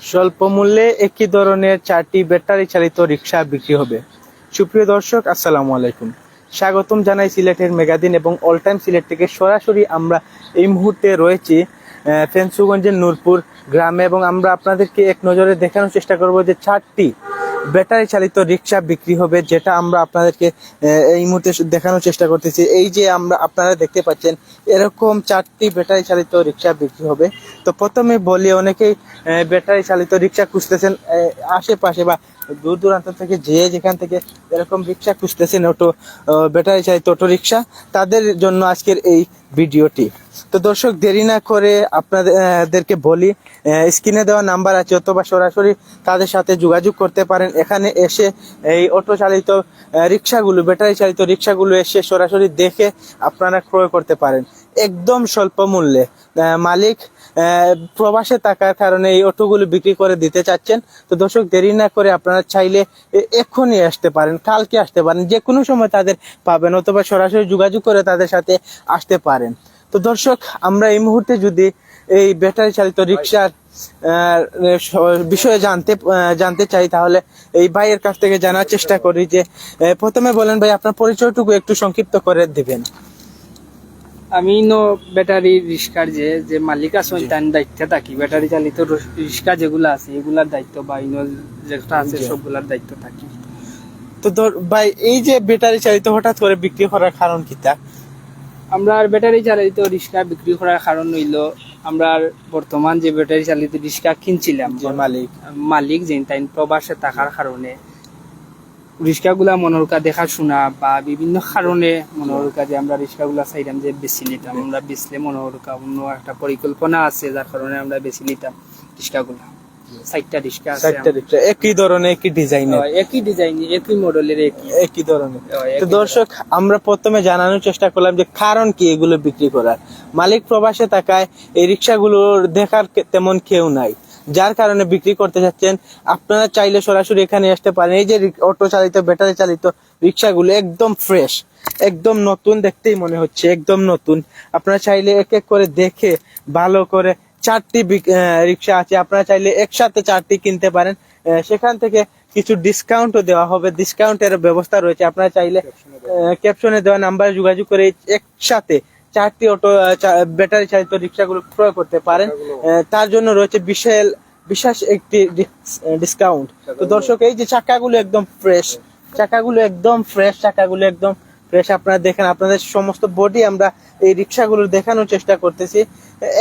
স্বল্প মূল্যে একই ধরনের চারটি ব্যাটারি চালিত রিক্সা বিক্রি হবে। সুপ্রিয় দর্শক, আসসালামু আলাইকুম। স্বাগতম জানাই সিলেটের মেগাদিন এবং অল টাইম সিলেট থেকে সরাসরি আমরা এই মুহূর্তে রয়েছি ফেন্সুগঞ্জের নূরপুর গ্রামে এবং আমরা আপনাদেরকে এক নজরে দেখানোর চেষ্টা করব যে চারটি ব্যাটারি চালিত রিক্সা বিক্রি হবে, যেটা আমরা আপনাদেরকে এই মুহূর্তে দেখানোর চেষ্টা করতেছি। এই যে আমরা, আপনারা দেখতে পাচ্ছেন, এরকম চারটি ব্যাটারি চালিত রিক্সা বিক্রি হবে। তো প্রথমে বলি, অনেকেই ব্যাটারি চালিত রিক্সা খুঁজতেছেন আশেপাশে বা দূর দূরান্ত থেকে, যে যেখান থেকে এরকম রিক্সা খুঁজতেছেন, অটো ব্যাটারি চালিত অটো রিক্সা, তাদের জন্য আজকের এই ভিডিওটি। তো দর্শক, দেরি না করে আপনাদেরকে বলি স্ক্রিনে দেওয়া নাম্বার আছে, অথবা সরাসরি তাদের সাথে যোগাযোগ করতে পারেন। এখানে এসে এই অটো চালিত রিক্সাগুলো ব্যাটারি চালিত রিক্সাগুলো এসে সরাসরি দেখে আপনারা ক্রয় করতে পারেন। একদম স্বল্প মূল্যে। মালিক প্রবাসে থাকার কারণে এই অটোগুলো বিক্রি করে দিতে চাচ্ছেন। তো দর্শক, দেরি না করে আপনারা চাইলে এক্ষুনি আসতে পারেন, কালকে আসতে পারেন যে কোনো সময় তাদের পাবেন, অথবা সরাসরি যোগাযোগ করে তাদের সাথে আসতে পারেন। তো দর্শক আমরা এই মুহূর্তে যদি এই ব্যাটারি চালিত রিক্সার বিষয়ে জানতে জানতে চাই তাহলে এই ভাইয়ের কাছ থেকে জানার চেষ্টা করি যে প্রথমে বলেন ভাই আপনার পরিচয়টুকু একটু সংক্ষিপ্ত করে দিবেন। আমি নো ব্যাটারি রিক্সার যে যে মালিক আছেন তার দায়িত্বে থাকি। ব্যাটারি চালিত রিক্সা যেগুলো আছে এগুলার দায়িত্ব বা ইনো যেটা আছে সবগুলার দায়িত্ব থাকি। তো ধর ভাই এই যে ব্যাটারি চালিত হঠাৎ করে বিক্রি করার কারণ কি তা? আমরা আর ব্যাটারি চালিত রিক্সা বিক্রি করার কারণ হইল আমরা আর বর্তমান যে ব্যাটারি চালিত রিক্সা কিনছিলাম যে মালিক। মালিক যে তাই প্রবাসে থাকার কারণে রিক্সাগুলা মনোরকা দেখাশোনা বা বিভিন্ন কারণে মনোরকা যে আমরা রিক্সাগুলা চাইলাম যে বেশি নিতাম আমরা বেচলে মনোরকা অন্য একটা পরিকল্পনা আছে যার কারণে আমরা বেশি নিতাম রিক্সাগুলা। আছে চারটা রিক্সা একই ধরনের একই ডিজাইনের একই ডিজাইন একই মডেলের একই। একই ধরনের। তো দর্শক আমরা প্রথমে জানানোর চেষ্টা করলাম যে কারণ কি এগুলো বিক্রি করার। মালিক প্রবাসে থাকায় এই রিক্সাগুলোর দেখার তেমন কেউ নাই। যার কারণে বিক্রি করতে চাচ্ছেন আপনারা চাইলে সরাসরি এখানে আসতে পারেন। এই যে অটো চালিত ব্যাটারি চালিত রিক্সাগুলো একদম ফ্রেশ একদম নতুন দেখতেই মনে হচ্ছে একদম নতুন। আপনারা চাইলে এক এক করে দেখে ভালো করে চারটি রিক্সা আছে। আপনারা চাইলে একসাথে চারটি কিনতে পারেন। সেখান থেকে কিছু ডিসকাউন্টও দেওয়া হবে। ডিসকাউন্টের ব্যবস্থা রয়েছে। আপনারা চাইলে ক্যাপশনে দেওয়া নাম্বারে যোগাযোগ করে একসাথে চারটি অটো ব্যাটারি চালিত রিক্সাগুলো ক্রয় করতে পারেন। তার জন্য রয়েছে বিশাল বিশেষ একটি ডিসকাউন্ট তো দর্শক এই যে চাকাগুলো একদম ফ্রেশ চাকাগুলো একদম ফ্রেশ চাকাগুলো একদম ফ্রেশ আপনারা দেখেন আপনাদের সমস্ত বডি আমরা এই রিক্সাগুলো দেখানোর চেষ্টা করতেছি।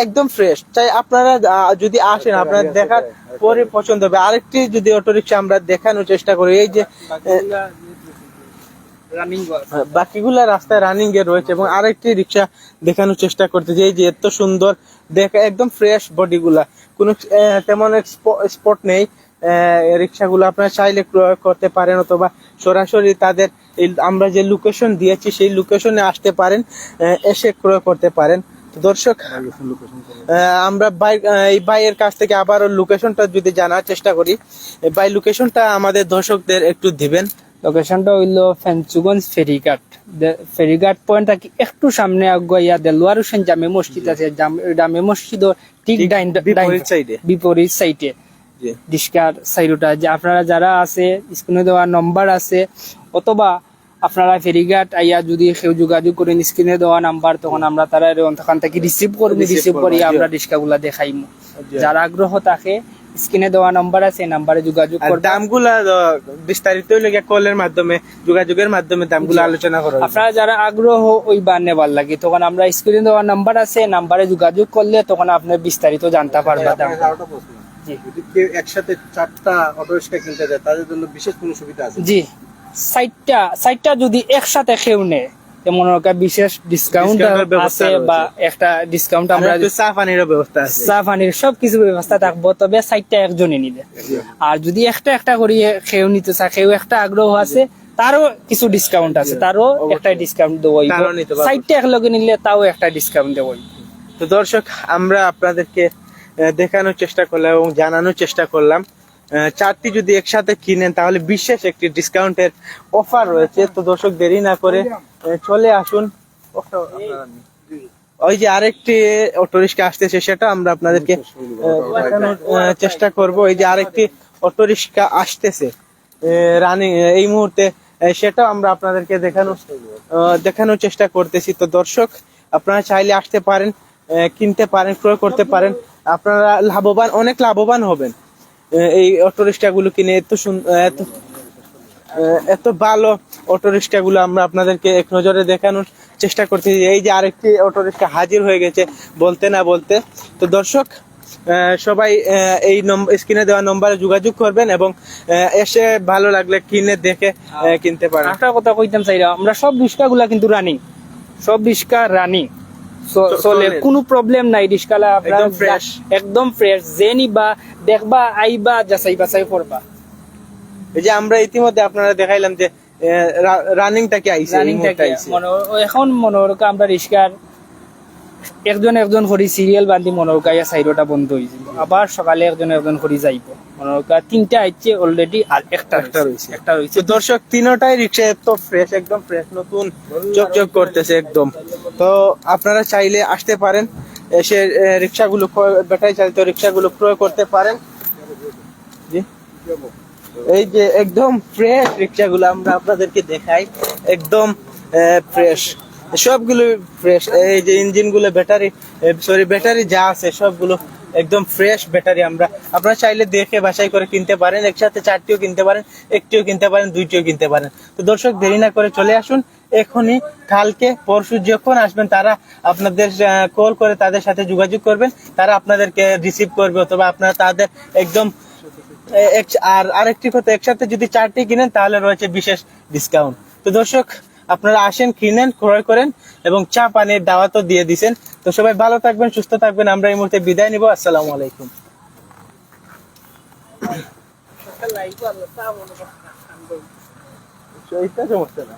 একদম ফ্রেশ চাই আপনারা যদি আসেন আপনারা দেখার পরে পছন্দ হবে। আরেকটি যদি অটো রিক্সা আমরা দেখানোর চেষ্টা করি এই যে হ্যাঁ, বাকিগুলা রাস্তায় রানিং এ রয়েছে এবং আরেকটি রিক্সা দেখানোর চেষ্টা করতেছি। এই যে এত সুন্দর দেখা একদম ফ্রেশ বডি গুলা কোনো তেমন স্পট নেই। রিক্সাগুলো আপনারা চাইলে ক্রয় করতে পারেন অথবা সরাসরি তাদের আমরা যে লোকেশন দিয়েছি সেই লোকেশনে আসতে পারেন এসে ক্রয় করতে পারেন। তো দর্শক আমরা বাই এই বাইয়ের কাছ থেকে আবারও লোকেশনটা যদি জানার চেষ্টা করি বাই লোকেশনটা আমাদের দর্শকদের একটু দিবেন। লোকেশনটা হইল ফেন্সুগঞ্জ ফেরিঘাট। ফেরিঘাট পয়েন্ট থাকি একটু সামনে আগুয়া দেলোয়ার হোসেন জামে মসজিদ আছে জাম- মসজিদ ঠিক ডাইন- বিপরীত সাইডে ডিসকার সাইডটা যে আপনারা যারা আছে স্ক্রিনে দেওয়া নম্বর আছে অথবা আপনারা ফেরিঘাট আইয়া যদি কেউ যোগাযোগ করেন স্ক্রিনে দেওয়া নাম্বার তখন আমরা তারা ওখান থেকে রিসিভ করব রিসিভ করি আমরা ডিসকাগুলা দেখাইমু। জি। যারা আগ্রহ থাকে স্ক্রিনে দেওয়া নাম্বার আছে নাম্বারে যোগাযোগ আর করবে। দামগুলা বিস্তারিত লেগে কলের মাধ্যমে যোগাযোগের মাধ্যমে দামগুলো আলোচনা করা। আপনারা যারা আগ্রহ ওই বার নেবার লাগে তখন আমরা স্ক্রিনে দেওয়া নাম্বার আছে নাম্বারে যোগাযোগ করলে তখন আপনি বিস্তারিত জানতে পারবেন দাম যদি কেউ একসাথে চারটা অটো রিক্সা কিনতে যায় তাদের জন্য বিশেষ কোনো সুবিধা আছে? জি। সাইটটা সাইটটা যদি একসাথে কেউ নেয় তেমন একটা বিশেষ ডিসকাউন্ট আছে বা একটা ডিসকাউন্ট আমরা আমরা চা পানিরও ব্যবস্থা আছে। চা পানির সব ব্যবস্থা থাকব তবে সাইটটা একজনে নিবে। আর যদি একটা একটা করি কেউ নিতে চায় কেউ একটা আগ্রহ আছে তারও কিছু ডিসকাউন্ট আছে তারও একটা ডিসকাউন্ট দেবো সাইটটা একলগে নিলে তাও একটা ডিসকাউন্ট দেবো তো দর্শক আমরা আপনাদেরকে দেখানোর চেষ্টা করলাম এবং জানানোর চেষ্টা করলাম। চারটি যদি একসাথে কিনেন, তাহলে বিশেষ একটি ডিসকাউন্টের অফার রয়েছে। তো দর্শক, দেরি না করে চলে আসুন। ওই যে আরেকটি অটো রিক্সা আসতেছে, সেটা আমরা আপনাদেরকে দেখানোর চেষ্টা করব। এই যে আরেকটি অটো রিক্সা আসতেছে রানিং এই মুহূর্তে সেটাও আমরা আপনাদেরকে দেখানোর দেখানোর চেষ্টা করতেছি। তো দর্শক, আপনারা চাইলে আসতে পারেন কিনতে পারেন, ক্রয় করতে পারেন। আপনারা লাভবান, অনেক লাভবান হবেন। এই অটো রিক্সাগুলো কিনে এত এত এত ভালো অটো গুলো আমরা আপনাদেরকে এক নজরে দেখানোর চেষ্টা করতেছি। এই যে আরেকটি অটো রিক্সা হাজির হয়ে গেছে, বলতে না বলতে। তো দর্শক সবাই এই স্ক্রিনে দেওয়া নম্বরে যোগাযোগ করবেন এবং এসে ভালো লাগলে কিনে দেখে কিনতে পারেন। একটা কথা কইতাম চাইরা, আমরা সব রিক্সা গুলা কিন্তু রানিং। সব রিক্সা রানিং। চলে। কোনো প্রবলেম নাই রিক্সালা একদম ফ্রেশ যে নিবা দেখবা আইবা যাচাই বাছাই করবা এই যে আমরা ইতিমধ্যে আপনারা দেখাইলাম যে রানিংটা কি আইছে এই রানিং মুহূর্তে থাকে আইছে। মনে- এখন মনে হলো আমরা রিক্সার একজন একজন করে সিরিয়াল বান্ধি মনে হোক ইয়া সাইডটা বন্ধ হয়েছিল আবার সকালে একজন একজন করে যাইব। তিনটা আইছে অলরেডি আর একটা একটা রয়েছে। একটা রয়েছে। দর্শক তিনোটাই রিক্সা এত ফ্রেশ একদম ফ্রেশ নতুন চকচক করতেছে একদম। তো আপনারা চাইলে আসতে পারেন এসে রিক্সাগুলো ব্যাটারি চালিত রিক্সাগুলো ক্রয় করতে পারেন। জি। এই যে একদম ফ্রেশ রিক্সাগুলো আমরা আপনাদেরকে দেখাই একদম ফ্রেশ সবগুলো ফ্রেশ এই যে ইঞ্জিনগুলো ব্যাটারি সরি ব্যাটারি যা আছে সবগুলো একদম ফ্রেশ ব্যাটারি আমরা। আপনারা চাইলে দেখে বাছাই করে কিনতে পারেন, একসাথে চারটিও কিনতে পারেন, একটিও কিনতে পারেন, দুইটিও কিনতে পারেন। তো দর্শক, দেরি না করে চলে আসুন। এখনই কালকে, পরশু যখন আসবেন, তারা আপনাদের কল করে তাদের সাথে যোগাযোগ করবেন। তারা আপনাদেরকে রিসিভ করবে অথবা আপনারা তাদের একদম এক- আর আরেকটি কথা, একসাথে যদি চারটি কিনেন, তাহলে রয়েছে বিশেষ ডিসকাউন্ট তো দর্শক আপনারা আসেন কিনেন ক্রয় করেন এবং চা পানির দাওয়াতও দিয়ে দিচ্ছেন তো সবাই ভালো থাকবেন সুস্থ থাকবেন। আমরা এই মুহূর্তে বিদায় নিব। আসসালামু আলাইকুম। সমস্যা না।